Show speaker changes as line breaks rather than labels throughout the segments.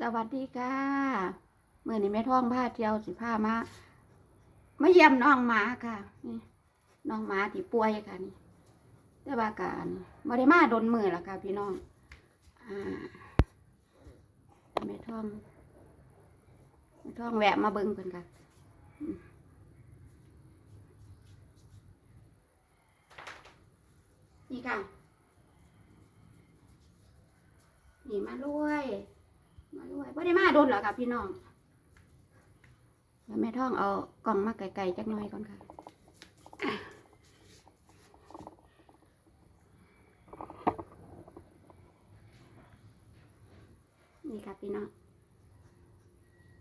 สวัสดีค่ะเมื่อนี้แม่ท้องผ้าเที่ยวสิผ้ามามาเยี่ยมน้องหมาค่ะนี่น้องหมาที่ป่วยค่ะนี่แต่ว่าการไม่ได้มาโดนมือละค่ะ พี่น้องอ่าแม่ท้องแม่ท้องแวะมาเบิ่งเพิ่นค่ะนี่ค่ะนี่มาด้วย มาด้วยไ่ได้มาโดนหรอค่ะพี่น้องเดี๋ยวแม่ท่องเอากล่องมาไกลๆจักหน่อยก่อนค่ะนี่ค่ะพี่น้อง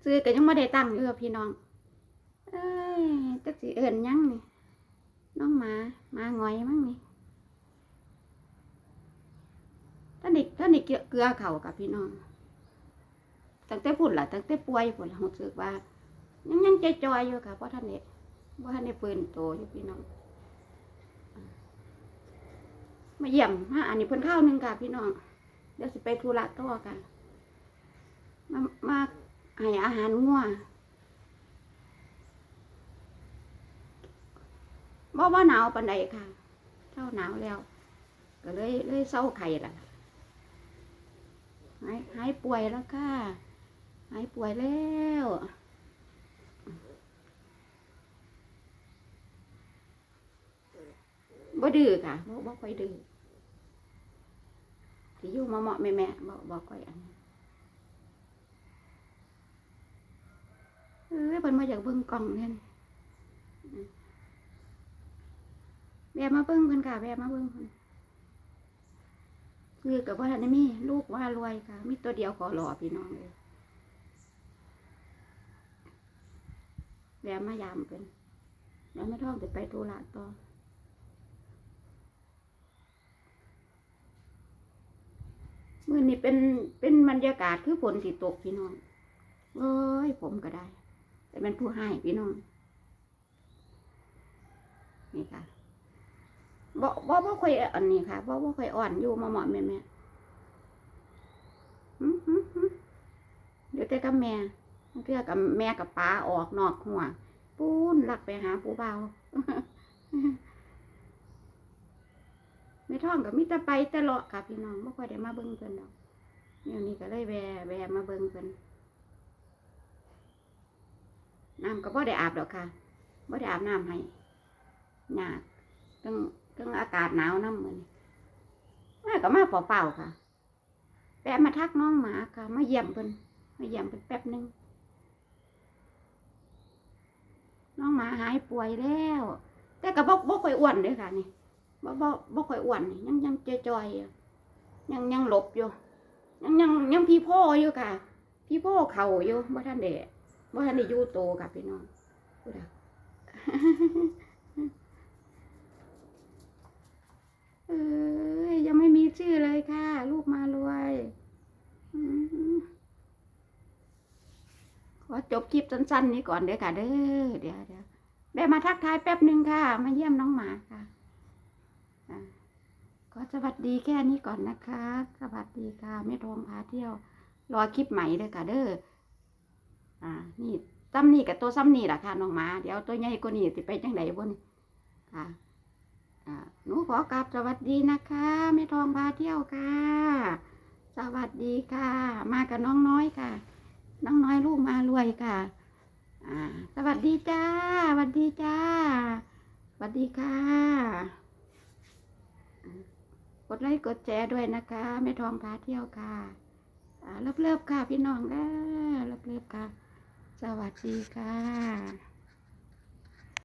ซื้อก็ยังไม่ได้ตั้งอยู่ค่ะพี่น้อง เอ้ยจักสิเอิญยังนี่น้องหมาหมาหงอยมั้งนี่ท่านนี่ท่านนี่เกเกลือเข่ากับพี่น้อง ตั้งแต่พุ่นล่ะตั้งแต่ป่วยพุ่นล่ะรู้สึกว่า ยังยังใจจอยอยู่ค่ะเพราะท่านเนี่ยว่าท่านเนี่ยปืนโตอยู่พี่น้องมาเยี่ยมมาอันนี้เพิ่นข้าวหนึ่งค่ะพี่น้องเดี๋ยวสิไปธุระต่อกันมามาให้อาหารงัวบ่ว่าหนาวปานใดค่ะเท่าหนาวแล้ว ก็เลยเลยเศร้าไข่ละหายหายป่วยแล้วค่ะายป่วยแล้วบ่ดื้อค่ะบ่บ่ค่อยดื้อที่อยู่มาเหมาะแม่แม่บ่บ่ค่อยอันเอ้ยเพิ่นมาอยากเบิ่งกล้องเนี่ยแวะมาเบิ่งเพิ่นค่ะแวะมาเบิ่งเพิ่นคือกับว่าทันได้มีลูกว่ารวยค่ะ มีตัวเดียวขอหล่อพี่น้องเลย แวะมายามเป็นแล้วไม่ท้องจะไปธุระต่อมื่อนี้เป็นเป็นบรรยากาศคือฝนสิตกพี่น้องเอ้ยผมก็ได้ แต่เป็นผู้ให้พี่น้องนี่ค่ะบ่บ่บ่ค่อยอันนี้ค่ะบ่บ่ค่อยอ่อนอยู่มาเหมาะแม่แม่หึหึหึเดี๋ยวแต่กับแม่ เพื่อกับแม่กับป้าออกนอกหัวปูนหลักไปหาปูเบาไม่ท่องกับมิตรไปแต่เลาะค่ะพี่น้องไม่ค่อยได้มาเบิ้งเพิ่นดอกเดี๋ยวนี้ก็เลยแวะแวะมาเบิ้งเพิ่นน้ำก็บ่ได้อาบดอกค่ะบ่ได้อาบน้ำให้หยากตั้งตั้งอากาศหนาวน้ำเหมือนมาก็มาเปล่าๆค่ะ แปะมาทักน้องหมาค่ะ มาเยี่ยมเพิ่นมาเยี่ยมเพิ่นแป๊บหนึง น้องหมาหายป่วยแล้ว แต่ก็บ่บ่ค่อยอ้วนเด้อค่ะนี่บ่บ่บ่ค่อยอ้วนยังยังจอยๆอยยังยังหลบอยู่ ยังยังยังพี่พ่ออยู่ค่ะ พี่พ่อเข่าอยู่บ่ทันได้บ่ทันได้อยู่โตค่ะพี่น้องพูดอะเอ้ยยังไม่มีชื่อเลยค่ะ ลูกมารวยอืม ขอจบคลิปสั้นๆนี้ก่อนเด้อค่ะเด้อเดี๋ยวเดี๋ยวแม่มาทักทายแป๊บหนึ่งค่ะ มาเยี่ยมน้องหมาค่ะขอสวัสดีแค่นี้ก่อนนะคะ สวัสดีค่ะแม่ทองพาเที่ยว รอคลิปใหม่เด้อค่ะเด้ออ่า นี่ซ้ำนี่กับตัวซ้ำนี่แหละค่ะน้องหมา เดี๋ยวตัวใหญ่กว่านี้สิไปจังไหนบนค่ะอ่าหนูขอกราบสวัสดีนะคะแม่ทองพาเที่ยวค่ะ สวัสดีค่ะ มากับน้องน้อยค่ะ น้องน้อยลูกมารวยค่ะอ่าสวัสดีจ้าสวัสดีจ้าสวัสดีค่ะ กดไลค์กดแชร์ด้วยนะคะแม่ทองพาเที่ยวค่ะอ่าเลิฟๆค่ะพี่น้องเด้อเลิบๆค่ะ สวัสดีค่ะ